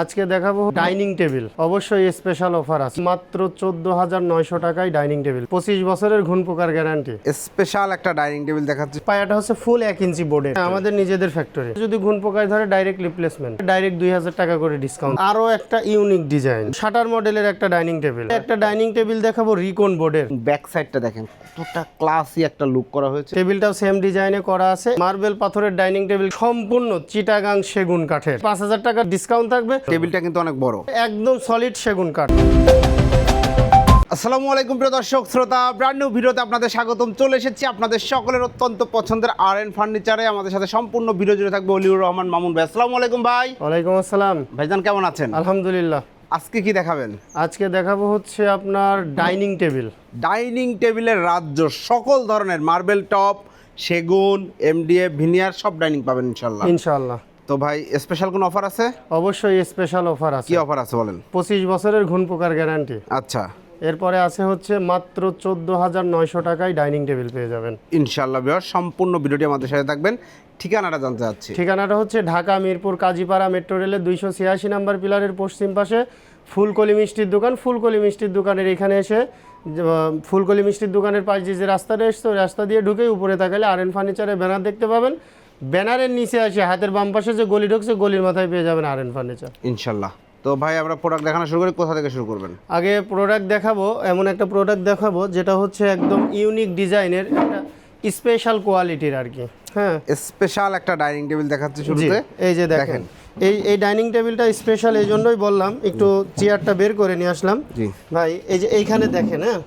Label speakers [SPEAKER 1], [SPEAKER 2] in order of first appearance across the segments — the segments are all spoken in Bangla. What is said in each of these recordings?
[SPEAKER 1] আজকে দেখাবো ডাইনিং টেবিল। অবশ্যই স্পেশাল অফার আছে। মাত্র চোদ্দ হাজার নয়শো টাকায় ডাইনিং টেবিল। পঁচিশ বছরের ঘুণ পোকার গ্যারান্টি
[SPEAKER 2] স্পেশাল একটা ডাইনিং টেবিল দেখাচ্ছি।
[SPEAKER 1] পায়াটা হচ্ছে ফুল এক ইঞ্চি বোর্ডের আমাদের নিজেদের ফ্যাক্টরি যদি ঘুণ পোকায় ধরে ডাইরেক্ট রিপ্লেসমেন্ট ডাইরেক্ট দুই হাজার টাকা করে ডিসকাউন্ট আরও একটা ইউনিক ডিজাইন শাটার মডেলের একটা ডাইনিং টেবিল। একটা ডাইনিং টেবিল দেখাবো রিকন বোর্ডের
[SPEAKER 2] ব্যাক সাইডটা দেখেন কতটা ক্লাসি একটা লুক করা হয়েছে।
[SPEAKER 1] টেবিলটাও সেম ডিজাইনে করা আছে। মার্বেল পাথরের ডাইনিং টেবিল সম্পূর্ণ চিটাগাং সেগুন কাঠের। পাঁচ হাজার টাকা ডিসকাউন্ট থাকবে।
[SPEAKER 2] টেবিলটা কিন্তু অনেক বড়।
[SPEAKER 1] একদম সলিড সেগুন কাঠ।
[SPEAKER 2] আসসালামু আলাইকুম প্রিয় দর্শক শ্রোতা ব্র্যান্ড নিউ ভিডিওতে আপনাদের স্বাগতম। চলে এসেছি আপনাদের সকলের অত্যন্ত পছন্দের আর এন ফার্নিচারে আমাদের সাথে সম্পূর্ণ ভিডিও জুড়ে থাকবে অলিউর রহমান মামুন ভাই। আসসালামু আলাইকুম ভাই।
[SPEAKER 1] ওয়ালাইকুম আসসালাম।
[SPEAKER 2] ভাইজান কেমন আছেন?
[SPEAKER 1] আলহামদুলিল্লাহ।
[SPEAKER 2] আজকে কি দেখাবেন?
[SPEAKER 1] আজকে দেখাবো হচ্ছে আপনার ডাইনিং টেবিল
[SPEAKER 2] ডাইনিং টেবিলের রাজ্য সকল ধরনের মার্বেল টপ সেগুন এমডিএফ ভিনিয়ার সব ডাইনিং পাবেন ইনশাল্লাহ
[SPEAKER 1] ইনশাআল্লাহ।
[SPEAKER 2] তো ভাই স্পেশাল কোনো অফার আছে?
[SPEAKER 1] অবশ্যই স্পেশাল অফার আছে।
[SPEAKER 2] কি অফার আছে বলেন?
[SPEAKER 1] পঁচিশ বছরের ঘুণ পোকার গ্যারান্টি
[SPEAKER 2] আচ্ছা।
[SPEAKER 1] এরপরে আছে হচ্ছে মাত্র চোদ্দ হাজার নয়শো টাকায় ডাইনিং টেবিল পেয়ে যাবেন।
[SPEAKER 2] ইনশাল্লাহ বিহার সম্পূর্ণ ভিডিওটি আমাদের সাথে থাকবেন। ঠিকানাটা জানতে চাচ্ছি।
[SPEAKER 1] ঠিকানাটা হচ্ছে ঢাকা মিরপুর কাজীপাড়া মেট্রো রেলের দুইশো ছিয়াশি নাম্বার পিলারের পশ্চিম পাশে ফুলকলি মিষ্টির দোকান। ফুলকলি মিষ্টির দোকানের এখানে এসে ফুলকলি মিষ্টির দোকানের পাশ দিয়ে যে রাস্তাটা এসছে ওই রাস্তা দিয়ে ঢুকেই উপরে তাকালে আর এন ফার্নিচারের ব্যানার দেখতে পাবেন। ব্যানারের নিচে আসে হাতের বাম পাশে যে গলি ঢুকছে গলির মাথায় পেয়ে যাবেন আর এন ফার্নিচার
[SPEAKER 2] ইনশাল্লাহ। তো ভাই আমরা প্রোডাক্ট দেখানো শুরু করি কোথা থেকে শুরু করবেন?
[SPEAKER 1] আগে প্রোডাক্ট দেখাবো এমন একটা প্রোডাক্ট দেখাবো যেটা হচ্ছে একদম ইউনিক ডিজাইনের একটা স্পেশাল কোয়ালিটির আর কি। হ্যাঁ।
[SPEAKER 2] স্পেশাল একটা ডাইনিং টেবিল দেখাচ্ছি শুরুতে।
[SPEAKER 1] এই যে দেখেন। এই এই ডাইনিং টেবিলটা স্পেশাল এই জন্যই বললাম একটু চেয়ারটা বের করে নিয়ে আসলাম। ভাই এই যে এইখানে দেখেন হ্যাঁ?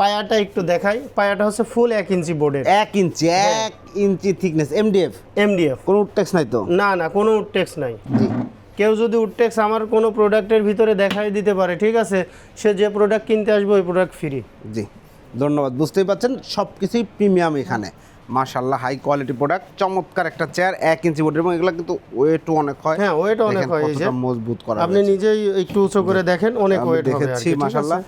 [SPEAKER 1] পায়াটা একটু দেখাই। পায়াটা হচ্ছে ফুল এক ইঞ্চি বোর্ডের
[SPEAKER 2] এক ইঞ্চি এক ইঞ্চি থিকনেস এমডিএফ
[SPEAKER 1] এমডিএফ
[SPEAKER 2] কোনো উডটেক্স নাই তো?
[SPEAKER 1] না না কোনো উডটেক্স নাই।
[SPEAKER 2] জি।
[SPEAKER 1] কেউ যদি উডটেক্স আমার কোনো প্রোডাক্টের ভিতরে দেখাই দিতে পারে ঠিক আছে? সে যে প্রোডাক্ট কিনতে আসবে ওই প্রোডাক্ট ফ্রি
[SPEAKER 2] জি ধন্যবাদ। বুঝতেই পারছেন সব কিছুই প্রিমিয়াম এখানে। মাশাল্লাহ হাই কোয়ালিটি প্রোডাক্ট চমৎকার একটা চেয়ার এক ইঞ্চি বোর্ড এবং এগুলো কিন্তু ওয়েটও অনেক হয়।
[SPEAKER 1] হ্যাঁ ওয়েট অনেক হয় এই যে।
[SPEAKER 2] মজবুত করা
[SPEAKER 1] আপনি নিজেই একটু উঁচু করে দেখেন অনেক ওয়েট হবে
[SPEAKER 2] দেখেছি মাশাল্লাহ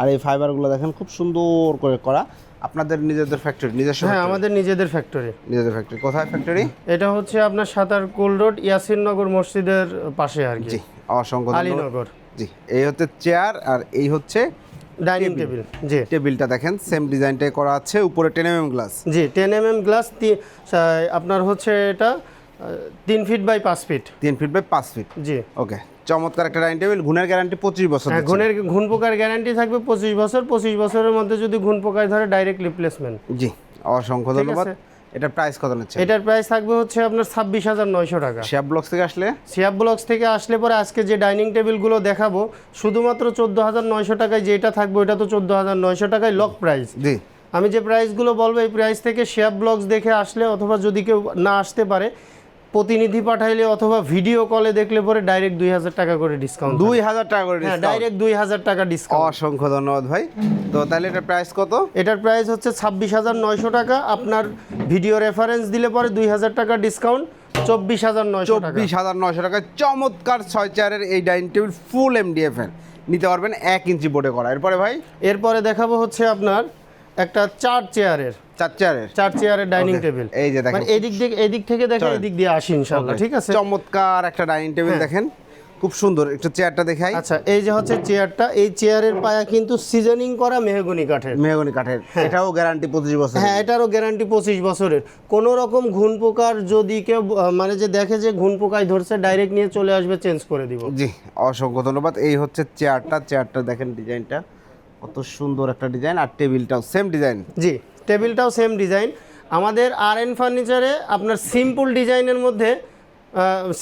[SPEAKER 2] আর এই ফাইবারগুলো দেখেন খুব সুন্দর করে করা। আপনাদের নিজেদের ফ্যাক্টরি নিজস্ব
[SPEAKER 1] হ্যাঁ আমাদের নিজেদের ফ্যাক্টরি
[SPEAKER 2] নিজেদের ফ্যাক্টরি কোথায় ফ্যাক্টরি
[SPEAKER 1] এটা হচ্ছে আপনার সাতার কোল রোড ইয়াসিননগর মসজিদের পাশে আর কি।
[SPEAKER 2] জি অসংখ্য
[SPEAKER 1] আলীনগর।
[SPEAKER 2] জি এই হচ্ছে চেয়ার আর এই হচ্ছে
[SPEAKER 1] ডাইনিং টেবিল জি।
[SPEAKER 2] টেবিলটা দেখেন সেম ডিজাইনটাই করা আছে উপরে টেন এম গ্লাস
[SPEAKER 1] জি টেন এম এম গ্লাস আপনার হচ্ছে এটা তিন ফিট বাই পাঁচ ফিট
[SPEAKER 2] তিন ফিট বাই পাঁচ ফিট
[SPEAKER 1] জি।
[SPEAKER 2] ওকে চমৎকার একটা ডাইনিং টেবিল ঘুণের গ্যারান্টি পঁচিশ বছর
[SPEAKER 1] হ্যাঁ
[SPEAKER 2] দিচ্ছে।
[SPEAKER 1] ঘুণের ঘুণ পোকার গ্যারান্টি থাকবে পঁচিশ বছর পঁচিশ বছরের মধ্যে যদি ঘুণ পোকায় ধরে ডাইরেক্ট রিপ্লেসমেন্ট
[SPEAKER 2] জি অসংখ্য ধন্যবাদ। এটার প্রাইস কত নিচ্ছে
[SPEAKER 1] এটার প্রাইস থাকবে হচ্ছে আপনার ছাব্বিশ হাজার নয়শো টাকা।
[SPEAKER 2] শেপ ব্লকস থেকে আসলে?
[SPEAKER 1] সিয়াব ব্লকস থেকে আসলে পরে আজকে যে ডাইনিং টেবিলগুলো দেখাবো শুধুমাত্র চোদ্দ হাজার নয়শো টাকায় যেটা থাকবে ওটা তো চোদ্দ হাজার নয়শো টাকায় লক প্রাইস
[SPEAKER 2] জি।
[SPEAKER 1] আমি যে প্রাইসগুলো বলব এই প্রাইস থেকে শেয়ার ব্লগস দেখে আসলে অথবা যদি কেউ না আসতে পারে প্রতিনিধি পাঠাইলে অথবা ভিডিও কলে দেখলে পরে ডাইরেক্ট দুই হাজার টাকা করে ডিসকাউন্ট
[SPEAKER 2] দুই হাজার টাকা করে
[SPEAKER 1] হ্যাঁ ডাইরেক্ট দুই হাজার টাকা ডিসকাউন্ট
[SPEAKER 2] অসংখ্য ধন্যবাদ ভাই। তো তাহলে এটার প্রাইস কত?
[SPEAKER 1] এটার প্রাইস হচ্ছে ছাব্বিশ হাজার নয়শো টাকা। আপনার ভিডিও রেফারেন্স দিলে পরে দুই হাজার টাকা ডিসকাউন্ট চব্বিশ হাজার নয়শো
[SPEAKER 2] চব্বিশ হাজার নয়শো টাকা। চমৎকার ছয় চেয়ারের এই ডাইনিং টেবিল ফুল এমডিএফ এর নিতে পারবেন এক ইঞ্চি বোর্ডে করা। এরপরে ভাই?
[SPEAKER 1] এরপরে দেখাবো হচ্ছে আপনার একটা চার চেয়ারের।
[SPEAKER 2] চার চেয়ারের।
[SPEAKER 1] চার চেয়ারের ডাইনিং টেবিল।
[SPEAKER 2] এই যে দেখেন।
[SPEAKER 1] মানে এদিক দিক এদিক থেকে
[SPEAKER 2] দেখেন
[SPEAKER 1] এদিক দিয়ে আসি ইনশাল্লাহ ঠিক আছে?
[SPEAKER 2] চমৎকার একটা ডাইনিং টেবিল
[SPEAKER 1] হ্যাঁ।
[SPEAKER 2] দেখেন। খুব সুন্দর। একটু চেয়ারটা দেখাই।
[SPEAKER 1] আচ্ছা এই যে হচ্ছে চেয়ারটা এই চেয়ারের পায়া কিন্তু সিজনিং করা মেহগনি কাঠের।
[SPEAKER 2] মেহগনি কাঠের। এটাও গ্যারান্টি পঁচিশ বছর
[SPEAKER 1] হ্যাঁ এটারও গ্যারান্টি পঁচিশ বছরের। কোনো রকম ঘুণ পোকার যদি কেউ মানে যে দেখে যে ঘুণ পোকায় ধরছে ডাইরেক্ট নিয়ে চলে আসবে চেঞ্জ করে দিব।
[SPEAKER 2] জি অসংখ্য ধন্যবাদ। এই হচ্ছে চেয়ারটা। চেয়ারটা দেখেন ডিজাইনটা। কত সুন্দর একটা ডিজাইন আর টেবিলটাও সেম ডিজাইন।
[SPEAKER 1] জি টেবিলটাও সেম ডিজাইন। আমাদের আর এন ফার্নিচারে আপনার সিম্পল ডিজাইনের মধ্যে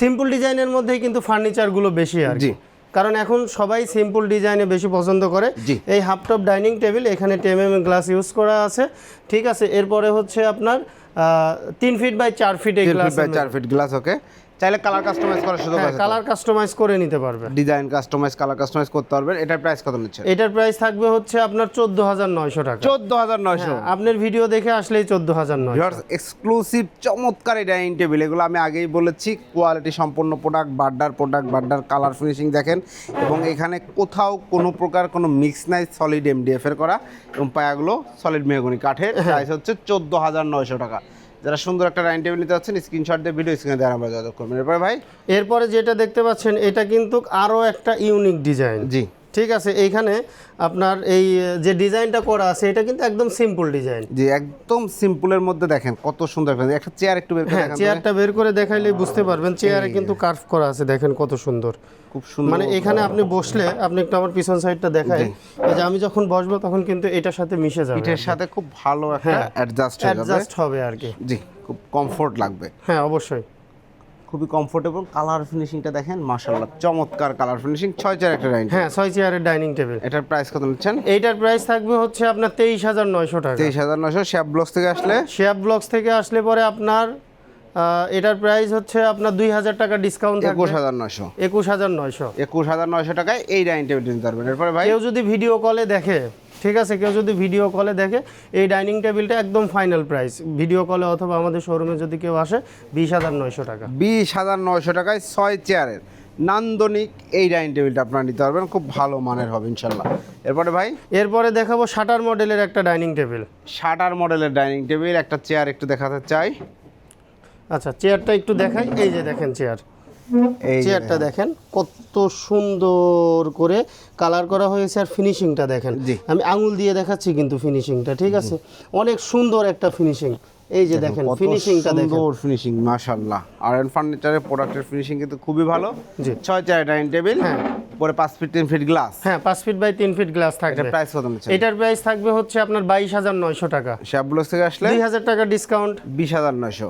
[SPEAKER 1] সিম্পল ডিজাইনের মধ্যেই কিন্তু ফার্নিচারগুলো বেশি আর।
[SPEAKER 2] জি।
[SPEAKER 1] কারণ এখন সবাই সিম্পল ডিজাইনে বেশি পছন্দ করে। এই হাফ টপ ডাইনিং টেবিল এখানে টেম এম গ্লাস ইউজ করা আছে। ঠিক আছে এরপরে হচ্ছে আপনার তিন ফিট বাই চার ফিট এই গ্লাস
[SPEAKER 2] ফিট বাই চার ফিট গ্লাস ওকে চাইলে কালার কাস্টমাইজ করার সুযোগ আছে
[SPEAKER 1] কালার কাস্টমাইজ করে নিতে পারবে।
[SPEAKER 2] ডিজাইন কাস্টমাইজ কালার কাস্টমাইজ করতে পারবেন। এটার প্রাইস কত নিচ্ছে?
[SPEAKER 1] এটার প্রাইস থাকবে হচ্ছে আপনার চোদ্দ হাজার নয়শো টাকা।
[SPEAKER 2] চোদ্দ হাজার নয়শো?
[SPEAKER 1] হ্যাঁ, আপনার ভিডিও দেখে আসলেই চোদ্দ হাজার নয়
[SPEAKER 2] ভিউয়ার্স এক্সক্লুসিভ চমৎকার এই ডাইনিং টেবিল এগুলো আমি আগেই বলেছি কোয়ালিটি সম্পন্ন প্রোডাক্ট বাড্ডার প্রোডাক্ট বাড্ডার কালার ফিনিশিং দেখেন। এবং এখানে কোথাও কোনো প্রকার কোনো মিক্স নাই সলিড এমডিএফ এর করা। এবং পায়াগুলো সলিড মেহগনি কাঠের। প্রাইস হচ্ছে চোদ্দ হাজার নয়শো টাকা। যারা সুন্দর একটা ডাইনিং টেবিল নিতে যাচ্ছেন স্ক্রিনশট দিয়ে ভিডিও স্ক্রিনে দেওয়ার আমরা যোগাযোগ করবেন এরপরে ভাই?
[SPEAKER 1] এরপরে যেটা দেখতে পাচ্ছেন এটা কিন্তু আরও একটা ইউনিক ডিজাইন
[SPEAKER 2] জি।
[SPEAKER 1] ঠিক আছে এইখানে আপনার এই যে ডিজাইনটা করা আছে এটা কিন্তু একদম সিম্পল ডিজাইন।
[SPEAKER 2] জি একদম সিম্পলের মধ্যে দেখেন কত সুন্দর একটা একটা চেয়ার একটু বের করে
[SPEAKER 1] হ্যাঁ
[SPEAKER 2] দেখান
[SPEAKER 1] চেয়ারটা বের করে দেখাইলেই বুঝতে পারবেন চেয়ারে কিন্তু কার্ভ করা আছে দেখেন কত সুন্দর।
[SPEAKER 2] খুব সুন্দর
[SPEAKER 1] মানে এখানে আপনি বসলে আপনি একটু আমার পিছন সাইডটা দেখায় এই যে আমি যখন বসবো তখন কিন্তু এটার সাথে মিশে যাবে
[SPEAKER 2] পিঠের সাথে খুব ভালো একটা
[SPEAKER 1] হ্যাঁ,
[SPEAKER 2] অ্যাডজাস্ট হয়ে যাবে।
[SPEAKER 1] অ্যাডজাস্ট হবে আর কি।
[SPEAKER 2] জি খুব কমফোর্ট লাগবে।
[SPEAKER 1] হ্যাঁ অবশ্যই।
[SPEAKER 2] খুবই কমফোর্টেবল কালার ফিনিশিংটা দেখেন মাশাআল্লাহ চমৎকার কালার ফিনিশিং ছয় চার একটা ডাইনিং
[SPEAKER 1] হ্যাঁ ছয় চেয়ারের ডাইনিং টেবিল
[SPEAKER 2] এটার প্রাইস কত নিচ্ছেন?
[SPEAKER 1] এইটার প্রাইস থাকবে হচ্ছে আপনার তেইশ হাজার নয়শো টাকা।
[SPEAKER 2] তেইশ হাজার শ্যাপ ব্লকস থেকে আসলে?
[SPEAKER 1] শেয়ার ব্লগস থেকে আসলে পরে আপনার এটার প্রাইস হচ্ছে আপনার দুই হাজার টাকা ডিসকাউন্ট
[SPEAKER 2] একুশ হাজার নশো
[SPEAKER 1] একুশ হাজার নয়শো।
[SPEAKER 2] একুশ হাজার নশো টাকায় এই ডাইনিং টেবিলটি নিতে পারবেন। এরপরে ভাই?
[SPEAKER 1] কেউ যদি ভিডিও কলে দেখে ঠিক আছে কেউ যদি ভিডিও কলে দেখে এই ডাইনিং টেবিলটা একদম ফাইনাল প্রাইস ভিডিও কলে অথবা আমাদের শোরুমে যদি কেউ আসে বিশ হাজার নয়শো টাকা।
[SPEAKER 2] বিশ হাজার নয়শো টাকায় ছয় চেয়ারের নান্দনিক এই ডাইনিং টেবিলটা আপনারা নিতে পারবেন খুব ভালো মানের হবে ইনশাল্লাহ। এরপরে ভাই?
[SPEAKER 1] এরপরে দেখাবো শাটার মডেলের একটা ডাইনিং টেবিল
[SPEAKER 2] শাটার মডেলের ডাইনিং টেবিল একটা চেয়ার একটু দেখাতে চাই।
[SPEAKER 1] আচ্ছা চেয়ারটা একটু দেখাই এই যে দেখেন চেয়ার চেয়ারটা দেখেন কত সুন্দর করে কালার করা হয়েছে আর ফিনিশিংটা দেখেন। আমি আঙুল দিয়ে দেখাচ্ছি কিন্তু ফিনিশিংটা ঠিক আছে? অনেক সুন্দর একটা ফিনিশিং এই যে দেখেন ফিনিশিংটা দেখেন।
[SPEAKER 2] সুন্দর ফিনিশিং মাশাআল্লাহ। আর এন ফার্নিচারের প্রোডাক্টের ফিনিশিং কিন্তু খুবই ভালো।
[SPEAKER 1] জি।
[SPEAKER 2] ছয় চেয়ার ডাইনিং টেবিল
[SPEAKER 1] হ্যাঁ।
[SPEAKER 2] পরে পাঁচ ফিট তিন ফিট গ্লাস
[SPEAKER 1] হ্যাঁ পাঁচ ফিট বাই তিন ফিট গ্লাস
[SPEAKER 2] এটা
[SPEAKER 1] থাকবে
[SPEAKER 2] প্রাইস কত নিচ্ছে
[SPEAKER 1] এটার প্রাইস থাকবে হচ্ছে আপনার বাইশ হাজার নয়শো টাকা।
[SPEAKER 2] শ্যাপগুলো থেকে আসলে
[SPEAKER 1] দুই হাজার টাকা ডিসকাউন্ট
[SPEAKER 2] বিশ হাজার নয়শো।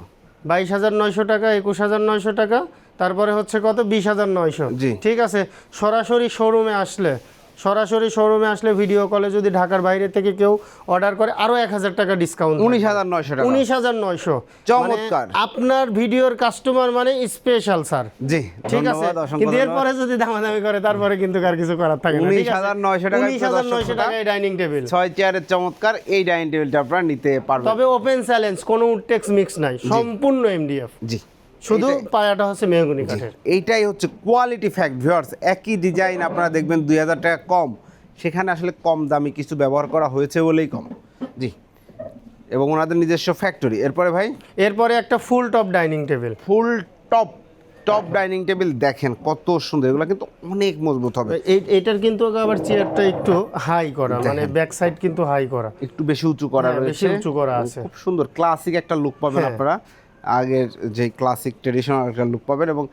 [SPEAKER 1] বাইশ হাজার নয়শো টাকা একুশ হাজার নয়শো টাকা তারপরে হচ্ছে কত? বিশ হাজার নয়শো। ঠিক আছে? সরাসরি শোরুমে আসলে সরাসরি শোরুমে আসলে ভিডিও কলে যদি ঢাকার বাইরে থেকে কেউ অর্ডার করে আরও এক হাজার টাকা ডিসকাউন্ট
[SPEAKER 2] উনিশ হাজার নয়শো টাকা।
[SPEAKER 1] উনিশ হাজার নয়শো।
[SPEAKER 2] চমৎকার।
[SPEAKER 1] আপনার ভিডিওর কাস্টমার মানে স্পেশাল স্যার
[SPEAKER 2] জি
[SPEAKER 1] ঠিক আছে? কিন্তু এরপরে যদি দামাদামি করে তারপরে কিন্তু আর কিছু করার থাকে উনিশ হাজার নয়শো
[SPEAKER 2] 19,900 টাকায়
[SPEAKER 1] উনিশ হাজার নয়শো
[SPEAKER 2] টাকা
[SPEAKER 1] টাকায় ডাইনিং টেবিল
[SPEAKER 2] ছয় চেয়ারের চমৎকার এই ডাইনিং টেবিলটা আপনারা নিতে পারবেন।
[SPEAKER 1] তবে ওপেন চ্যালেঞ্জ কোনো উডটেক্স মিক্স নাই সম্পূর্ণ এমডিএফ
[SPEAKER 2] জি।
[SPEAKER 1] শুধু পায়াটা হচ্ছে মেহগুনি কাঠের।
[SPEAKER 2] এইটাই হচ্ছে কোয়ালিটি ফ্যাক্ট ভিউয়ার্স একই ডিজাইন আপনারা দেখবেন দুই হাজার টাকা কম। সেখানে আসলে কম দামি কিছু ব্যবহার করা হয়েছে বলেই কম। জি এবং ওনাদের নিজস্ব ফ্যাক্টরি এরপরে ভাই?
[SPEAKER 1] এরপরে একটা full top dining table
[SPEAKER 2] full top top dining table দেখেন কত সুন্দর। এগুলো কিন্তু অনেক মজবুত হবে।
[SPEAKER 1] এই এইটার কিন্তু আবার চেয়ারটা একটু হাই করা মানে ব্যাক সাইড কিন্তু হাই করা।
[SPEAKER 2] একটু বেশি উঁচু করা
[SPEAKER 1] হ্যাঁ, বেশি উঁচু করা আছে।
[SPEAKER 2] খুব সুন্দর ক্লাসিক একটা লুক পাবেন
[SPEAKER 1] হ্যাঁ।
[SPEAKER 2] আপনারা। আগের যে ক্লাসিক ট্রেডিশনাল একটা লুক পাবেন এবং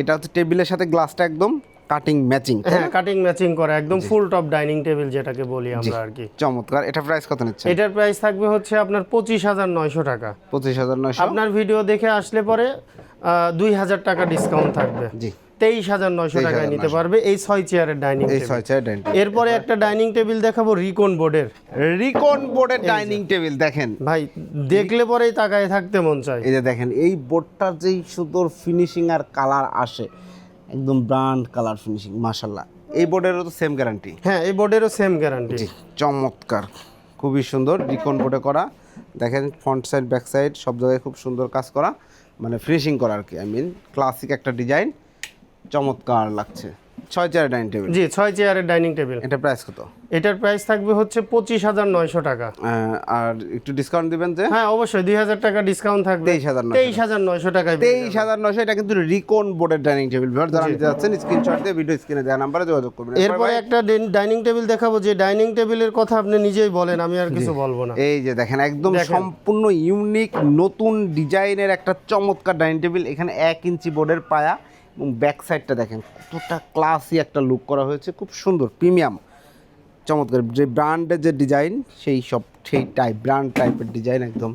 [SPEAKER 2] এটা হচ্ছে টেবিলের সাথে গ্লাসটা একদম কাটিং ম্যাচিং
[SPEAKER 1] হ্যাঁ কাটিং ম্যাচিং করা একদম ফুল টপ ডাইনিং টেবিল যেটাকে বলি আমরা আর কি।
[SPEAKER 2] চমৎকার। এটা প্রাইস কত নিচ্ছে
[SPEAKER 1] এটার প্রাইস থাকবে হচ্ছে আপনার পঁচিশ হাজার নয়শো টাকা।
[SPEAKER 2] পঁচিশ হাজার নয়শো?
[SPEAKER 1] আপনার ভিডিও দেখে আসলে পরে দুই হাজার টাকা ডিসকাউন্ট থাকবে।
[SPEAKER 2] জি।
[SPEAKER 1] তেইশ হাজার নয়শো টাকায় নিতে পারবে এই ছয় চেয়ারের ডাইনিং
[SPEAKER 2] এই ছয় চার ডাইনিং
[SPEAKER 1] এরপরে একটা ডাইনিং টেবিল দেখাবো রিকন বোর্ডের।
[SPEAKER 2] রিকন বোর্ডের ডাইনিং টেবিল দেখেন।
[SPEAKER 1] ভাই দেখলে পরেই তাকায় থাকতে মন চায়।
[SPEAKER 2] এই যে দেখেন এই বোর্ডটার যেই সুন্দর ফিনিশিং আর কালার আসে একদম ব্র্যান্ড কালার ফিনিশিং মাশাল্লাহ এই বোর্ডেরও তো সেম গ্যারান্টি
[SPEAKER 1] হ্যাঁ এই বোর্ডেরও সেম গ্যারান্টি
[SPEAKER 2] চমৎকার। খুবই সুন্দর রিকন বোর্ডে করা। দেখেন ফ্রন্ট সাইড ব্যাক সাইড সব জায়গায় খুব সুন্দর কাজ করা। মানে ফিনিশিং করা আর কি আই মিন ক্লাসিক একটা ডিজাইন চমৎকার লাগছে। ছয় চার ডাইনিং টেবিল
[SPEAKER 1] জি ছয় চেয়ারের ডাইনিং টেবিল
[SPEAKER 2] এটা প্রাইস কত?
[SPEAKER 1] এটার প্রাইস থাকবে হচ্ছে পঁচিশ হাজার নয়শো টাকা।
[SPEAKER 2] আর একটু ডিসকাউন্ট দিবেন যে?
[SPEAKER 1] হ্যাঁ অবশ্যই দুই হাজার টাকা ডিসকাউন্ট থাকবে।
[SPEAKER 2] 23,900
[SPEAKER 1] তেইশ হাজার নয়শো পেয়ে
[SPEAKER 2] তেইশ হাজার নশো এটা কিন্তু রিকন বোর্ডের ডাইনিং টেবিল যারা নিতে যাচ্ছেন স্ক্রিনশট দিয়ে ভিডিও স্ক্রিনে দেওয়া নাম্বারে যোগাযোগ করবেন।
[SPEAKER 1] এরপরে একটা ডাইনিং টেবিল দেখাবো যে ডাইনিং টেবিলের কথা আপনি নিজেই বলেন আমি আর কিছু বলব না।
[SPEAKER 2] এই যে দেখেন একদম সম্পূর্ণ ইউনিক নতুন ডিজাইনের একটা চমৎকার ডাইনিং টেবিল এখানে এক ইঞ্চি বোর্ডের পায়া। এবং ব্যাক সাইডটা দেখেন কতটা ক্লাসি একটা লুক করা হয়েছে খুব সুন্দর প্রিমিয়াম চমৎকার যে ব্র্যান্ডের যে ডিজাইন সেই সব সেই টাইপ ব্র্যান্ড টাইপের ডিজাইন একদম।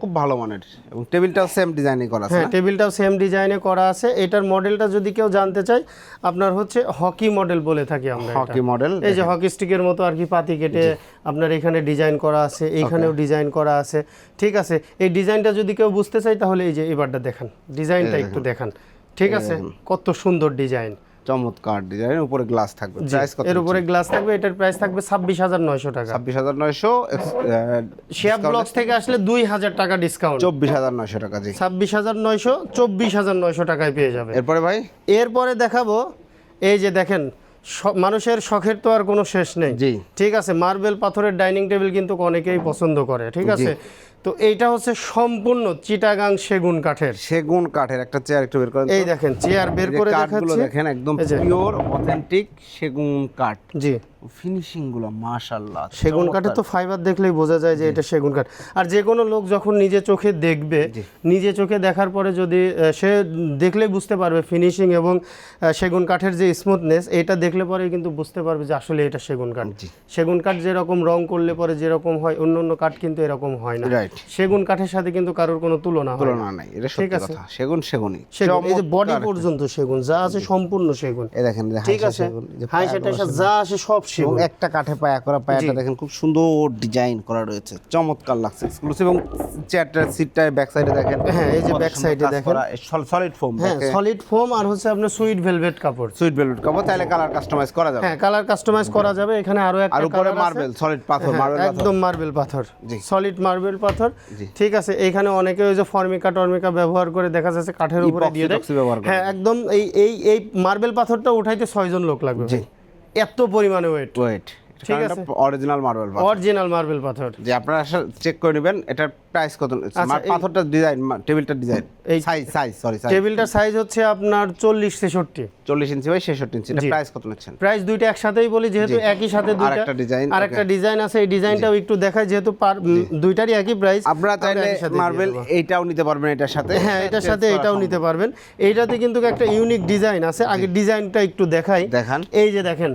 [SPEAKER 2] খুব ভালো মানের এবং টেবিলটাও সেম ডিজাইনে করা আছে
[SPEAKER 1] হ্যাঁ টেবিলটাও সেম ডিজাইনে করা আছে। এটার মডেলটা যদি কেউ জানতে চায় আপনার হচ্ছে হকি মডেল বলে থাকি আমরা
[SPEAKER 2] হকি মডেল
[SPEAKER 1] এই যে হকি স্টিকের মতো আর কি পাতি কেটে আপনার এখানে ডিজাইন করা আছে এইখানেও ডিজাইন করা আছে। ঠিক আছে এই ডিজাইনটা যদি কেউ বুঝতে চায় তাহলে এই যে এবারটা দেখান ডিজাইনটা একটু দেখান। ঠিক আছে? কত সুন্দর ডিজাইন।
[SPEAKER 2] চমৎকার ডিজাইনের উপরে গ্লাস থাকবে। প্রাইস কত
[SPEAKER 1] এর উপরে গ্লাস থাকবে এটার প্রাইস থাকবে ছাব্বিশ হাজার নয়শো টাকা।
[SPEAKER 2] ছাব্বিশ হাজার নয়শো
[SPEAKER 1] শেয়ার ব্লকস থেকে আসলে দুই হাজার টাকা ডিসকাউন্ট
[SPEAKER 2] চব্বিশ হাজার নয়শো টাকা জি।
[SPEAKER 1] ছাব্বিশ হাজার নয়শো চব্বিশ হাজার নয়শো টাকায় পেয়ে যাবে।
[SPEAKER 2] এরপরে ভাই?
[SPEAKER 1] এরপরে দেখাবো এই যে দেখেন মানুষের শখের তো আর কোনো শেষ নেই।
[SPEAKER 2] জি।
[SPEAKER 1] ঠিক আছে মার্বেল পাথরের ডাইনিং টেবিল কিন্তু অনেকেই পছন্দ করে ঠিক আছে? তো এইটা হচ্ছে সম্পূর্ণ চিটাগাং সেগুন কাঠের।
[SPEAKER 2] সেগুন কাঠের একটা চেয়ার একটু বের করেন
[SPEAKER 1] এই দেখেন চেয়ার বের করে দেখাচ্ছি।
[SPEAKER 2] দেখেন একদম পিওর অথেন্টিক সেগুন কাঠ।
[SPEAKER 1] জি।
[SPEAKER 2] ফিনিশিংগুলো মাশাআল্লাহ
[SPEAKER 1] সেগুন কাঠে তো ফাইবার দেখলেই বোঝা যায় যে এটা সেগুন কাঠ। আর যে কোনো লোক যখন নিজে চোখে দেখবে নিজে চোখে দেখার পরে যদি সে দেখলেই বুঝতে পারবে ফিনিশিং এবং সেগুন কাঠের যে স্মুথনেস এটা দেখলে পরে কিন্তু বুঝতে পারবে যে আসলে এটা সেগুন কাঠ। সেগুন কাঠ যেরকম রং করলে পরে যেরকম হয় অন্য অন্য কাঠ কিন্তু এরকম হয় না।
[SPEAKER 2] রাইট
[SPEAKER 1] সেগুন কাঠের সাথে কিন্তু কারোর কোনো তুলনা হয়
[SPEAKER 2] তুলনা নাই এটা সত্যি কথা। সেগুন সেগুনই।
[SPEAKER 1] এই যে বডি পর্যন্ত সেগুন। যা আছে সম্পূর্ণ সেগুন।
[SPEAKER 2] এই দেখেন
[SPEAKER 1] ঠিক আছে? হাই সেটা যা আছে সব সেগুন।
[SPEAKER 2] একটা কাঠে পায়া করা পায়াটা দেখেন খুব সুন্দর ডিজাইন করা রয়েছে। চমৎকার লাগছে। এক্সক্লুসিভ এবং চেয়ারটার সিটটায় ব্যাক সাইডে দেখেন
[SPEAKER 1] হ্যাঁ, এই যে এ
[SPEAKER 2] কাজ
[SPEAKER 1] দেখেন।
[SPEAKER 2] সলিড ফোম
[SPEAKER 1] হ্যাঁ সলিড ফোম আর হচ্ছে আপনার সুইট ভেলভেট কাপড়।
[SPEAKER 2] সুইট ভেলভেট কাপড় তাহলে কালার কাস্টমাইজ করা যাবে।
[SPEAKER 1] হ্যাঁ কালার কাস্টমাইজ করা যাবে। এখানে আরও একটা
[SPEAKER 2] আর উপরে মার্বেল সলিড পাথর
[SPEAKER 1] হ্যাঁ,
[SPEAKER 2] মার্বেল
[SPEAKER 1] একদম মার্বেল পাথর।
[SPEAKER 2] জি।
[SPEAKER 1] সলিড মার্বেল পাথর।
[SPEAKER 2] জি।
[SPEAKER 1] ঠিক আছে এইখানে অনেকে ওই যে ফর্মিকা টর্মিকা ব্যবহার করে দেখা যাচ্ছে কাঠের উপরে দিয়ে দেয়। হ্যাঁ একদম এই এই এই মার্বেল পাথরটা উঠাইতে ছয়জন লোক লাগবে। এত পরিমাণে ওয়েট
[SPEAKER 2] ওয়েট
[SPEAKER 1] ঠিক আছে।
[SPEAKER 2] অরিজিনাল মার্বেল পাথর।
[SPEAKER 1] অরিজিনাল মার্বেল পাথর।
[SPEAKER 2] যে আপনারা চেক করে নেবেন এটার প্রাইস কত?
[SPEAKER 1] আচ্ছা,
[SPEAKER 2] পাথরটার ডিজাইন টেবিলটার ডিজাইন
[SPEAKER 1] এই-
[SPEAKER 2] সাইজ সাইজ সরি সাইজ
[SPEAKER 1] টেবিলটার সাইজ হচ্ছে আপনার চল্লিশ ছেষট্টি।
[SPEAKER 2] চল্লিশ ইঞ্চি বাই ছেষট্টি ইঞ্চি এটা প্রাইস কত নিচ্ছেন?
[SPEAKER 1] প্রাইস দুইটা একসাথেই বলি যেহেতু একই সাথে দুইটা
[SPEAKER 2] আরেকটা design,
[SPEAKER 1] আর একটা ডিজাইন আছে এই ডিজাইনটাও একটু দেখায় যেহেতু দুইটারই একই প্রাইস
[SPEAKER 2] আপনারা চাইলে মার্বেল এইটাও নিতে পারবেন এটার সাথে।
[SPEAKER 1] হ্যাঁ এটার সাথে এটাও নিতে পারবেন। এইটাতে কিন্তু একটা ইউনিক ডিজাইন আছে। আগে ডিজাইনটা একটু দেখাই।
[SPEAKER 2] দেখান।
[SPEAKER 1] এই যে দেখেন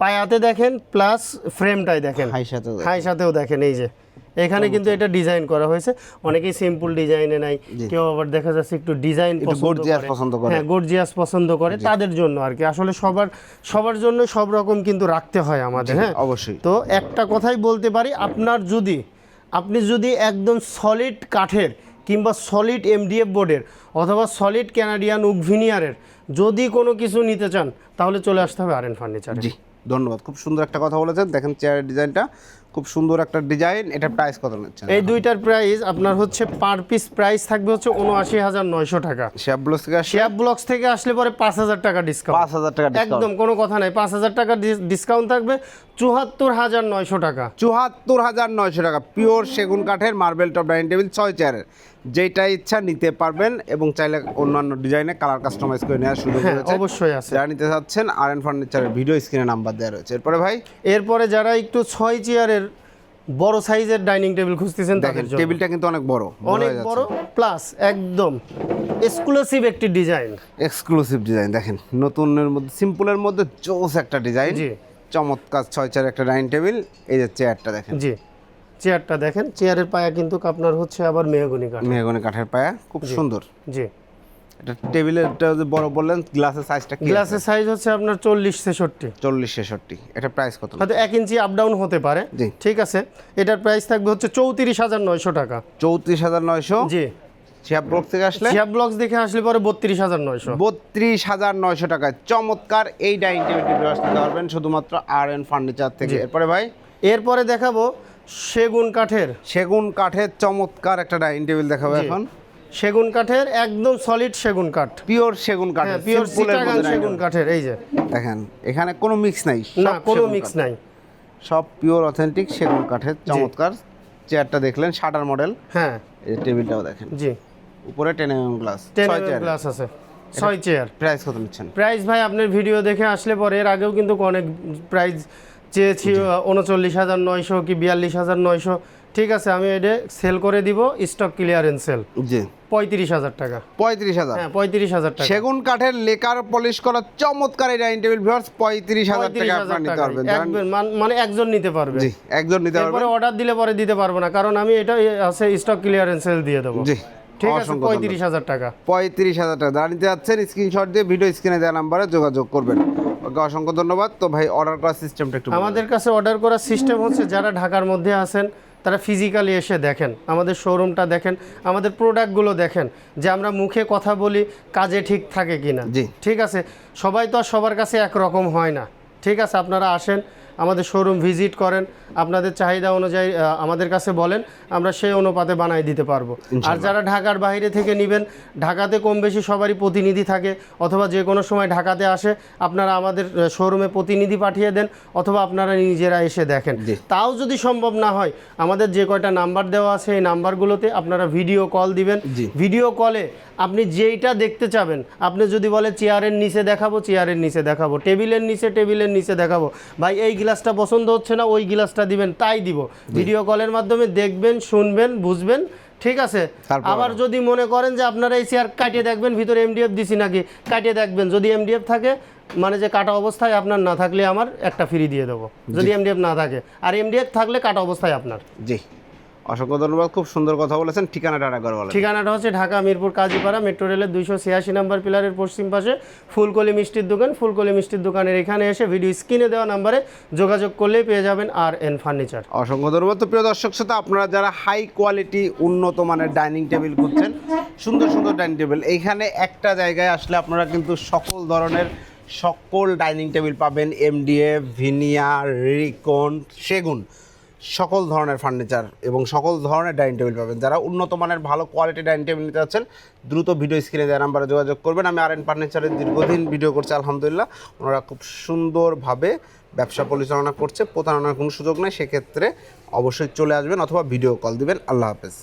[SPEAKER 1] পায়াতে দেখেন প্লাস ফ্রেমটাই দেখেন।
[SPEAKER 2] হাই সাথে
[SPEAKER 1] হাই সাথেও দেখেন এই যে। এখানে কিন্তু এটা ডিজাইন করা হয়েছে। অনেকেই সিম্পল ডিজাইনে নাই কেউ আবার দেখা যাচ্ছে একটু ডিজাইন
[SPEAKER 2] পছন্দ করে।
[SPEAKER 1] হ্যাঁ গর্জিয়াস পছন্দ করে তাদের জন্য আর কি। আসলে সবার সবার জন্য সব রকম কিন্তু রাখতে হয় আমাদের হ্যাঁ।
[SPEAKER 2] অবশ্যই।
[SPEAKER 1] তো একটা কথাই বলতে পারি আপনার যদি আপনি যদি একদম সলিড কাঠের কিংবা সলিড এমডিএফ বোর্ডের অথবা সলিড ক্যানাডিয়ান উকভিনিয়ারের যদি কোনো কিছু নিতে চান তাহলে চলে আসতে হবে আর এন ফার্নিচারে
[SPEAKER 2] জি। ধন্যবাদ। খুব সুন্দর একটা কথা বলেছেন। দেখেন চেয়ারের ডিজাইনটা খুব সুন্দর একটা ডিজাইন এটা প্রাইস কত নিচ্ছেন?
[SPEAKER 1] এই দুইটার প্রাইস আপনার হচ্ছে পার পিস প্রাইস থাকবে হচ্ছে উনআশি হাজার নয়শো টাকা।
[SPEAKER 2] শেয়ার ব্লকস থেকে
[SPEAKER 1] শেয়ার ব্লকস থেকে আসলে পরে পাঁচ হাজার টাকা ডিসকাউন্ট
[SPEAKER 2] পাঁচ হাজার টাকা ডিসকাউন্ট
[SPEAKER 1] একদম কোনো কথা নাই। পাঁচ হাজার টাকা ডিসকাউন্ট থাকবে। চুয়াত্তর হাজার নয়শো টাকা।
[SPEAKER 2] চুয়াত্তর হাজার নয়শো টাকা পিওর সেগুন কাঠের মার্বেল টপ ডাইনিং টেবিল ছয় চেয়ারের যেটা ইচ্ছা নিতে পারবেন এবং চাইলে অন্যান্য ডিজাইনে কালার কাস্টমাইজ করে নেওয়ার সুযোগ
[SPEAKER 1] হ্যাঁ
[SPEAKER 2] রয়েছে।
[SPEAKER 1] অবশ্যই আছে।
[SPEAKER 2] যারা নিতে চাচ্ছেন আর এন ফার্নিচারের ভিডিও স্ক্রিনে নাম্বার দেওয়া রয়েছে। এরপরে ভাই?
[SPEAKER 1] এরপরে যারা একটু ছয় চেয়ারের বড় সাইজের ডাইনিং টেবিল খুঁজতেছেন
[SPEAKER 2] দেখেন
[SPEAKER 1] তাদের জন্য।
[SPEAKER 2] টেবিলটা কিন্তু অনেক বড়
[SPEAKER 1] অনেক বড় প্লাস একদম এক্সক্লুসিভ একটি ডিজাইন।
[SPEAKER 2] এক্সক্লুসিভ ডিজাইন দেখেন নতুনের মধ্যে সিম্পলের মধ্যে জোস একটা ডিজাইন।
[SPEAKER 1] জি।
[SPEAKER 2] চমৎকার ছয় চার একটা ডাইনিং টেবিল এই যে চেয়ারটা দেখেন।
[SPEAKER 1] জি চেয়ারটা দেখেন চেয়ারের পায়া কিন্তু আপনার হচ্ছে আবার মেহগনি কাঠ
[SPEAKER 2] মেহগনি কাঠের পায়া খুব সুন্দর।
[SPEAKER 1] জি।
[SPEAKER 2] এটা টেবিলের যে বড় বললেন গ্লাসের সাইজটা কি
[SPEAKER 1] গ্লাসের সাইজ হচ্ছে আপনার চল্লিশ ছেষট্টি।
[SPEAKER 2] চল্লিশ ছেষট্টি এটা প্রাইস কত
[SPEAKER 1] হয়তো এক ইঞ্চি আপ ডাউন হতে পারে। ঠিক আছে এটার প্রাইস থাকবে হচ্ছে চৌত্রিশ হাজার নয়শো টাকা।
[SPEAKER 2] চৌত্রিশ হাজার নয়শো?
[SPEAKER 1] জি।
[SPEAKER 2] শিয়াব ব্লক থেকে আসলে?
[SPEAKER 1] শিয়া ব্লগস দেখে আসলে পরে বত্রিশ হাজার নয়শো।
[SPEAKER 2] বত্রিশ হাজার নয়শো টাকায় চমৎকার এই ডাইনিং টেবিলটি ব্যবস্থা নিতে পারবেন শুধুমাত্র আর এন ফার্নিচার থেকে। এরপরে ভাই?
[SPEAKER 1] এরপরে দেখাবো সেগুন কাঠের।
[SPEAKER 2] সেগুন কাঠের চমৎকার একটা ডাইনিং টেবিল দেখাবো এখন।
[SPEAKER 1] সেগুন কাঠের একদম সলিড সেগুন কাঠ।
[SPEAKER 2] পিওর সেগুন
[SPEAKER 1] হ্যাঁ
[SPEAKER 2] কাঠের
[SPEAKER 1] পিওর
[SPEAKER 2] dining
[SPEAKER 1] সেগুন কাঠের এই যে।
[SPEAKER 2] দেখেন এখানে কোনো মিক্স নাই
[SPEAKER 1] না কোনো মিক্স নাই।
[SPEAKER 2] সব পিওর অথেন্টিক সেগুন কাঠের চমৎকার। চেয়ারটা দেখলেন শাটার মডেল
[SPEAKER 1] হ্যাঁ।
[SPEAKER 2] এই টেবিলটাও দেখেন।
[SPEAKER 1] জি।
[SPEAKER 2] উপরে টেন এম গ্লাস
[SPEAKER 1] টেন
[SPEAKER 2] ছয় চেয়ার
[SPEAKER 1] গ্লাস আছে ছয় চেয়ার
[SPEAKER 2] প্রাইস কত নিচ্ছেন?
[SPEAKER 1] প্রাইস ভাই আপনার ভিডিও দেখে আসলে পরে এর আগেও কিন্তু অনেক প্রাইস চেয়েছি উনচল্লিশ হাজার নয়শো কি বিয়াল্লিশ হাজার নয়শো। ঠিক আছে আমি এটা সেল করে দিব স্টক ক্লিয়ারেন্স সেল
[SPEAKER 2] জি।
[SPEAKER 1] পঁয়ত্রিশ হাজার টাকা।
[SPEAKER 2] পঁয়ত্রিশ হাজার।
[SPEAKER 1] হ্যাঁ পঁয়ত্রিশ হাজার টাকা।
[SPEAKER 2] সেগুন কাঠের লেকার পলিশ করা চমৎকার এই ডাইনিং টেবিল ভিউয়ার্স পঁয়ত্রিশ হাজার টাকা আপনারা নিতে পারবেন।
[SPEAKER 1] মানে একজন নিতে পারবে।
[SPEAKER 2] জি একজন নিতে
[SPEAKER 1] পারবে অর্ডার দিলে পরে দিতে পারব না কারণ আমি এটা আছে স্টক ক্লিয়ারেন্স সেল দিয়ে দেবো।
[SPEAKER 2] জি।
[SPEAKER 1] ঠিক আছে পঁয়ত্রিশ হাজার টাকা।
[SPEAKER 2] পঁয়ত্রিশ হাজার টাকা। নিতে যাচ্ছেন স্ক্রিনশট দিয়ে ভিডিও স্ক্রিনে দেওয়া নাম্বারে যোগাযোগ করবেন। ওকে অসংখ্য ধন্যবাদ। তো ভাই অর্ডার করার সিস্টেমটা একটু
[SPEAKER 1] আমাদের কাছে অর্ডার করার সিস্টেম হচ্ছে যারা ঢাকার মধ্যে আছেন তারা ফিজিক্যালি এসে দেখেন। আমাদের শোরুমটা দেখেন আমাদের প্রোডাক্টগুলো দেখেন যে আমরা মুখে কথা বলি কাজে ঠিক থাকে কিনা।
[SPEAKER 2] জি।
[SPEAKER 1] ঠিক আছে? সবাই তো আর সবার কাছে একরকম হয় না। ঠিক আছে আপনারা আসেন আমাদের শোরুম ভিজিট করেন আপনাদের চাহিদা অনুযায়ী আমাদের কাছে বলেন আমরা সেই অনুপাতে বানাই দিতে পারব। আর যারা ঢাকার বাইরে থেকে নেবেন ঢাকাতে কম বেশি সবারই প্রতিনিধি থাকে অথবা যে কোনো সময় ঢাকাতে আসে আপনারা আমাদের শোরুমে প্রতিনিধি পাঠিয়ে দেন অথবা আপনারা নিজেরা এসে দেখেন। তাও যদি সম্ভব না হয় আমাদের যে কয়টা নাম্বার দেওয়া আছে এই নাম্বারগুলোতে আপনারা ভিডিও কল দিবেন। ভিডিও কলে আপনি যেইটা দেখতে চাবেন আপনি যদি বলে চেয়ারের নিচে দেখাবো চেয়ারের নিচে দেখাবো টেবিলের নিচে টেবিলের নিচে দেখাবো ভাই এই গ্লাসটা পছন্দ হচ্ছে না ওই গ্লাসটা দিবেন তাই দিব। ভিডিও কলের মাধ্যমে দেখবেন শুনবেন বুঝবেন ঠিক আছে? আবার যদি মনে করেন যে আপনারা এই চেয়ার কাটিয়ে দেখবেন ভিতরে এমডিএফ দিছি নাকি কাটিয়ে দেখবেন। যদি এমডিএফ থাকে মানে যে কাটা অবস্থায় আপনার না থাকলে আমার একটা ফ্রি দিয়ে দেবো। যদি এমডিএফ না থাকে আর এমডিএফ থাকলে কাটা অবস্থায় আপনার।
[SPEAKER 2] জি। অসংখ্য ধন্যবাদ। খুব সুন্দর কথা বলেছেন। ঠিকানাটা একবার বলেন।
[SPEAKER 1] ঠিকানাটা হচ্ছে ঢাকা মিরপুর কাজীপাড়া মেট্রো রেলের দুইশো ছিয়াশি নাম্বার পিলারের পশ্চিম পাশে ফুলকলি মিষ্টির দোকান। ফুলকলি মিষ্টির দোকানের এখানে এসে ভিডিও স্ক্রিনে দেওয়া নাম্বারে যোগাযোগ করলেই পেয়ে যাবেন আর এন ফার্নিচার।
[SPEAKER 2] অসংখ্য ধন্যবাদ। তো প্রিয় দর্শক শ্রোতা আপনারা যারা হাই কোয়ালিটি উন্নত মানের ডাইনিং টেবিল খুঁজছেন সুন্দর সুন্দর ডাইনিং টেবিল এইখানে একটা জায়গায় আসলে আপনারা কিন্তু সকল ধরনের সকল ডাইনিং টেবিল পাবেন। এমডিএফ ভিনিয়া রিকন সেগুন। সকল ধরনের ফার্নিচার এবং সকল ধরনের ডাইনিং টেবিল পাবেন। যারা উন্নত মানের ভালো কোয়ালিটি ডাইনিং টেবিল নিতে চাচ্ছেন দ্রুত ভিডিও স্ক্রিনে দেওয়া নাম্বারে যোগাযোগ করবেন। আমি আর এন ফার্নিচারের দীর্ঘদিন ভিডিও করছি, আলহামদুলিল্লাহ। ওনারা খুব সুন্দরভাবে ব্যবসা পরিচালনা করছে, প্রতারণার কোনো সুযোগ নেই। সেক্ষেত্রে অবশ্যই চলে আসবেন অথবা ভিডিও কল দিবেন। আল্লাহ হাফেজ।